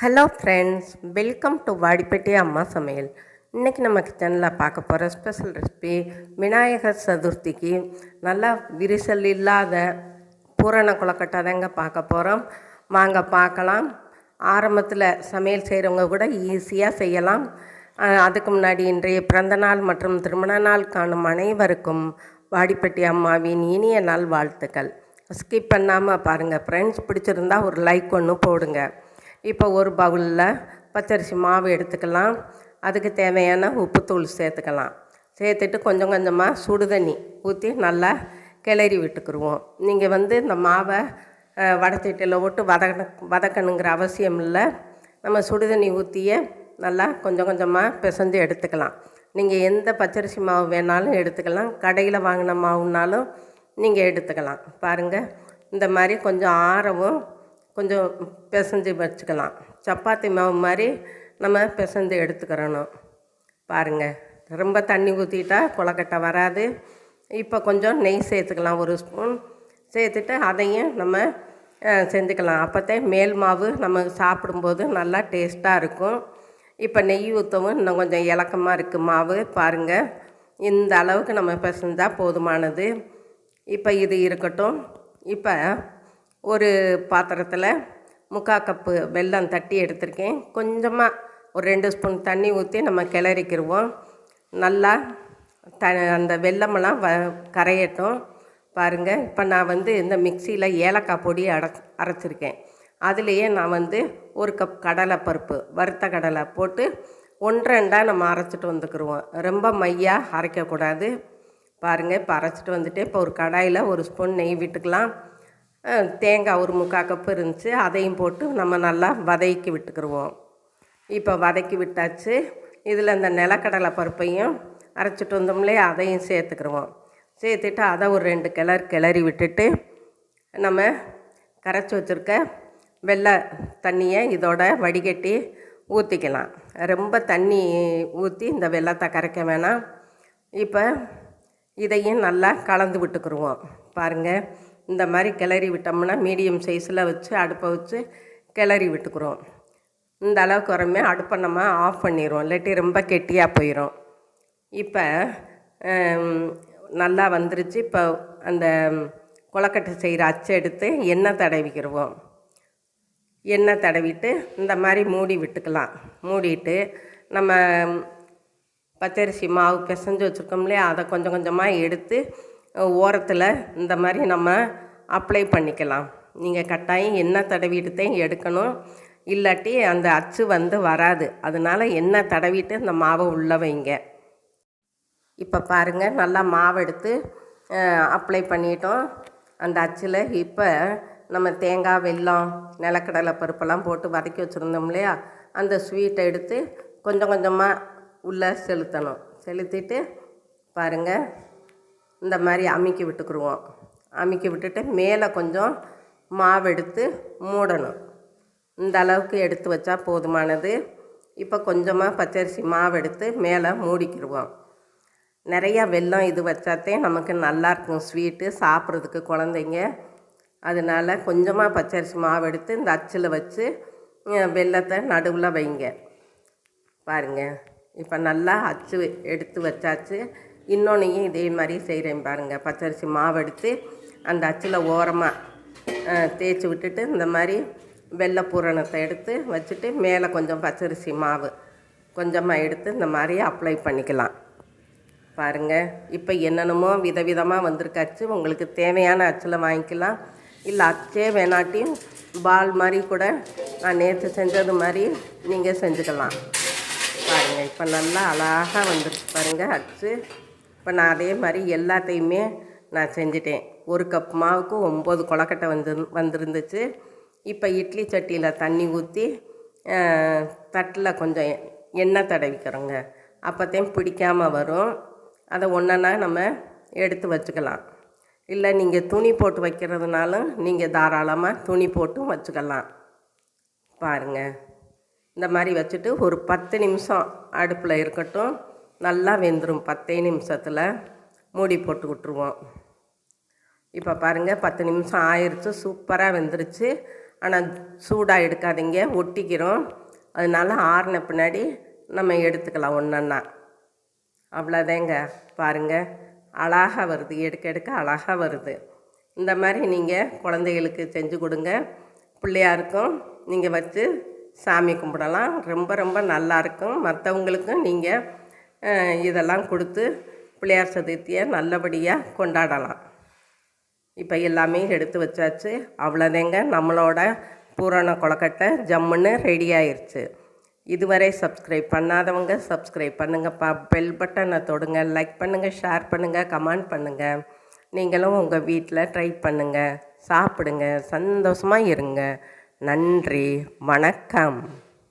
Hello friends welcome to Vadipatti அம்மா சமையல் இன்றைக்கி நம்ம கிச்சனில் பார்க்க போகிற ஸ்பெஷல் ரெசிபி விநாயகர் சதுர்த்திக்கு நல்லா விரிசல் இல்லாத பூரண குளக்கட்டை தாங்க பார்க்க போகிறோம் வாங்க பார்க்கலாம். ஆரம்பத்தில் சமையல் செய்கிறவங்க கூட ஈஸியாக செய்யலாம். அதுக்கு முன்னாடி இன்றைய பிறந்த நாள் மற்றும் திருமண நாள் காணும் அனைவருக்கும் வாடிப்பட்டி அம்மாவின் இனிய நாள் வாழ்த்துக்கள். ஸ்கிப் பண்ணாமல் பாருங்கள் ஃப்ரெண்ட்ஸ் பிடிச்சிருந்தா ஒரு லைக் ஒன்று போடுங்க. இப்போ ஒரு பவுலில் பச்சரிசி மாவு எடுத்துக்கலாம். அதுக்கு தேவையான உப்புத்தூள் சேர்த்துக்கலாம். சேர்த்துட்டு கொஞ்சம் கொஞ்சமாக சுடு தண்ணி ஊற்றி நல்லா கிளறி விட்டுக்குருவோம். நீங்கள் வந்து இந்த மாவை அஹ், வடச்சட்டியில் விட்டு வதக்க வதக்கணுங்கிற அவசியம் இல்லை. நம்ம சுடு தண்ணி ஊற்றியே நல்லா கொஞ்சம் கொஞ்சமாக பிசைஞ்சு எடுத்துக்கலாம். நீங்கள் எந்த பச்சரிசி மாவு வேணாலும் எடுத்துக்கலாம். கடையில் வாங்கின மாவுனாலும் நீங்கள் எடுத்துக்கலாம். பாருங்கள் இந்த மாதிரி கொஞ்சம் ஆறவும் கொஞ்சம் பிசைஞ்சு வச்சுக்கலாம். சப்பாத்தி மாவு மாதிரி நம்ம பிசைஞ்சு எடுத்துக்கிறணும். பாருங்கள் ரொம்ப தண்ணி ஊற்றிட்டா கொலக்கட்டை வராது. இப்போ கொஞ்சம் நெய் சேர்த்துக்கலாம் ஒரு ஸ்பூன். சேர்த்துட்டு அதையும் நம்ம செஞ்சுக்கலாம். அப்போத்தே மேல் மாவு நம்ம சாப்பிடும்போது நல்லா டேஸ்ட்டாக இருக்கும். இப்போ நெய் ஊற்றவும் இன்னும் கொஞ்சம் இலக்கமாக இருக்குது மாவு. பாருங்கள் இந்த அளவுக்கு நம்ம பிசைஞ்சால் போதுமானது. இப்போ இது இருக்கட்டும். இப்போ ஒரு பாத்திரத்தில் முக்கால் கப்பு வெல்லம் தட்டி எடுத்திருக்கேன். கொஞ்சமாக ஒரு ரெண்டு ஸ்பூன் தண்ணி ஊற்றி நம்ம கிளறிக்கிருவோம். நல்லா த அந்த வெல்லமெல்லாம் வ கரையட்டும். பாருங்கள் இப்போ நான் வந்து இந்த மிக்சியில் ஏலக்காய் பொடி அட அரைச்சிருக்கேன். அதுலேயே நான் வந்து ஒரு கப் கடலை பருப்பு வறுத்த கடலை போட்டு ஒன்று ரெண்டாக நம்ம அரைச்சிட்டு வந்துக்கிடுவோம் ரொம்ப மையாக அரைக்கக்கூடாது. பாருங்கள் இப்போ அரைச்சிட்டு வந்துட்டு இப்போ ஒரு கடாயில் ஒரு ஸ்பூன் நெய் விட்டுக்கலாம். தேங்காய் ஒரு முக்கால் கப்பு இருந்துச்சு. அதையும் போட்டு நம்ம நல்லா வதக்கி விட்டுக்கிருவோம். இப்போ வதக்கி விட்டாச்சு. இதில் இந்த நிலக்கடலை பருப்பையும் அரைச்சிட்டு வந்தோம்லே அதையும் சேர்த்துக்கிடுவோம் சேர்த்துட்டு அதை ஒரு ரெண்டு கிளறு கிளறி விட்டுட்டு நம்ம கரைச்சி வச்சுருக்க வெள்ளை தண்ணியை இதோட வடிகட்டி ஊற்றிக்கலாம் ரொம்ப தண்ணி ஊற்றி இந்த வெள்ளத்தை கரைக்க வேணாம். இப்போ இதையும் நல்லா கலந்து விட்டுக்குருவோம். பாருங்கள் இந்த மாதிரி கிளறி விட்டோம்னா மீடியம் சைஸில் வச்சு அடுப்பை வச்சு கிளறி விட்டுக்குறோம். இந்த அளவுக்கு வரமே அடுப்பை நம்ம ஆஃப் பண்ணிடுவோம் இல்லாட்டி ரொம்ப கெட்டியாக போயிடும் இப்போ நல்லா வந்துருச்சு. இப்போ அந்த கொலக்கட்டை செய்கிற அச்சு எடுத்து எண்ணெய் தடவிக்கிடுவோம் எண்ணெய் தடவிட்டு இந்த மாதிரி மூடி விட்டுக்கலாம். மூடிட்டு நம்ம பச்சரிசி மாவு பிசைஞ்சு வச்சுருக்கோம் இல்லையா? அதை கொஞ்சம் கொஞ்சமாக எடுத்து ஓரத்தில் இந்த மாதிரி நம்ம அப்ளை பண்ணிக்கலாம். நீங்கள் கட்டாயம் எண்ணெய் தடவிட்டு எடுக்கணும். இல்லாட்டி அந்த அச்சு வந்து வராது. அதனால் எண்ணெய் தடவிட்டு இந்த மாவை உள்ளே வைங்க. இப்போ பாருங்கள் நல்லா மாவு எடுத்து அப்ளை பண்ணிட்டோம். அந்த அச்சில் இப்போ நம்ம தேங்காய் வெல்லம் நிலக்கடலை பருப்பெல்லாம் போட்டு வதக்கி வச்சுருந்தோம் இல்லையா? அந்த ஸ்வீட்டை எடுத்து கொஞ்சம் கொஞ்சமாக உள்ளே செலுத்தணும். செலுத்திட்டு பாருங்கள் இந்த மாதிரி அமுக்கி விட்டுக்குருவோம். அமுக்கி விட்டுட்டு மேலே கொஞ்சம் மாவு எடுத்து மூடணும். இந்த அளவுக்கு எடுத்து வச்சா போதுமானது. இப்போ கொஞ்சமாக பச்சரிசி மாவு எடுத்து மேலே மூடிக்கிடுவோம். நிறையா வெல்லம் இது வச்சாத்தே நமக்கு நல்லா இருக்கும். ஸ்வீட்டு சாப்பிட்றதுக்கு குழந்தைங்க. அதனால் கொஞ்சமாக பச்சரிசி மாவு எடுத்து இந்த அச்சில் வச்சு வெள்ளத்தை வெல்லத்தை நடுவில் வைங்க. பாருங்கள் இப்போ நல்லா அச்சு எடுத்து வச்சாச்சு. இன்னொன்றையும் இதே மாதிரி செய்கிறேன் பாருங்கள் பச்சரிசி மாவு எடுத்து அந்த அச்சில் ஓரமாக தேய்ச்சி விட்டுட்டு இந்த மாதிரி வெள்ளை பூரணத்தை எடுத்து வச்சுட்டு மேலே கொஞ்சம் பச்சரிசி மாவு கொஞ்சமாக எடுத்து இந்த மாதிரி அப்ளை பண்ணிக்கலாம். பாருங்கள் இப்போ என்னென்னமோ விதவிதமாக வந்திருக்காச்சு. உங்களுக்கு தேவையான அச்சில் வாங்கிக்கலாம். இல்லை அச்சே வேணாட்டியும் பால் மாதிரி கூட நான் நேற்று செஞ்சது மாதிரி நீங்கள் செஞ்சுக்கலாம். பாருங்கள் இப்போ நல்லா அழகாக வந்துருச்சு பாருங்கள் அச்சு. இப்போ நான் அதே மாதிரி எல்லாத்தையுமே நான் செஞ்சிட்டேன். ஒரு கப் மாவுக்கு ஒம்பது கொலக்கட்டை வந்து வந்திருந்துச்சு. இப்போ இட்லி சட்டியில் தண்ணி ஊற்றி தட்டில் கொஞ்சம் எண்ணெய் தடவிக்கிறோங்க. அப்போத்தையும் பிடிக்காமல் வரும். அதை ஒன்றா நம்ம எடுத்து வச்சுக்கலாம். இல்லை நீங்கள் துணி போட்டு வைக்கிறதுனாலும் நீங்கள் தாராளமாக துணி போட்டும் வச்சுக்கலாம். பாருங்கள் இந்த மாதிரி வச்சுட்டு ஒரு பத்து நிமிஷம் அடுப்பில் இருக்கட்டும். நல்லா வெந்துடும் பத்தே நிமிஷத்தில் மூடி போட்டு விட்ருவோம் இப்போ பாருங்கள் பத்து நிமிஷம் ஆயிடுச்சு சூப்பராக வெந்துருச்சு. ஆனால் சூடாக எடுக்காதீங்க. ஒட்டிக்கிறோம். அதனால ஆறின பின்னாடி நம்ம எடுத்துக்கலாம் ஒன்றா அவ்வளோதேங்க பாருங்கள் அழகாக வருது. எடுக்க எடுக்க அழகாக வருது. இந்த மாதிரி நீங்கள் குழந்தைகளுக்கு செஞ்சு கொடுங்க. பிள்ளையாருக்கும் நீங்கள் வச்சு சாமி கும்பிடலாம். ரொம்ப ரொம்ப நல்லாயிருக்கும் மற்றவங்களுக்கும் நீங்கள் இதெல்லாம் கொடுத்து பிள்ளையார் சதுர்த்தியை நல்லபடியாக கொண்டாடலாம். இப்போ எல்லாமே எடுத்து வச்சாச்சு. அவ்வளோதேங்க நம்மளோட பூரண கொலக்கட்டை ஜம்முன்னு ரெடி ஆயிடுச்சு இதுவரை சப்ஸ்கிரைப் பண்ணாதவங்க சப்ஸ்கிரைப் பண்ணுங்கப்பா. பெல் பட்டனை தொடுங்க லைக் பண்ணுங்கள் ஷேர் பண்ணுங்கள் கமெண்ட் பண்ணுங்கள் நீங்களும் உங்கள் வீட்டில் ட்ரை பண்ணுங்கள் சாப்பிடுங்க சந்தோஷமாக இருங்க. நன்றி வணக்கம்.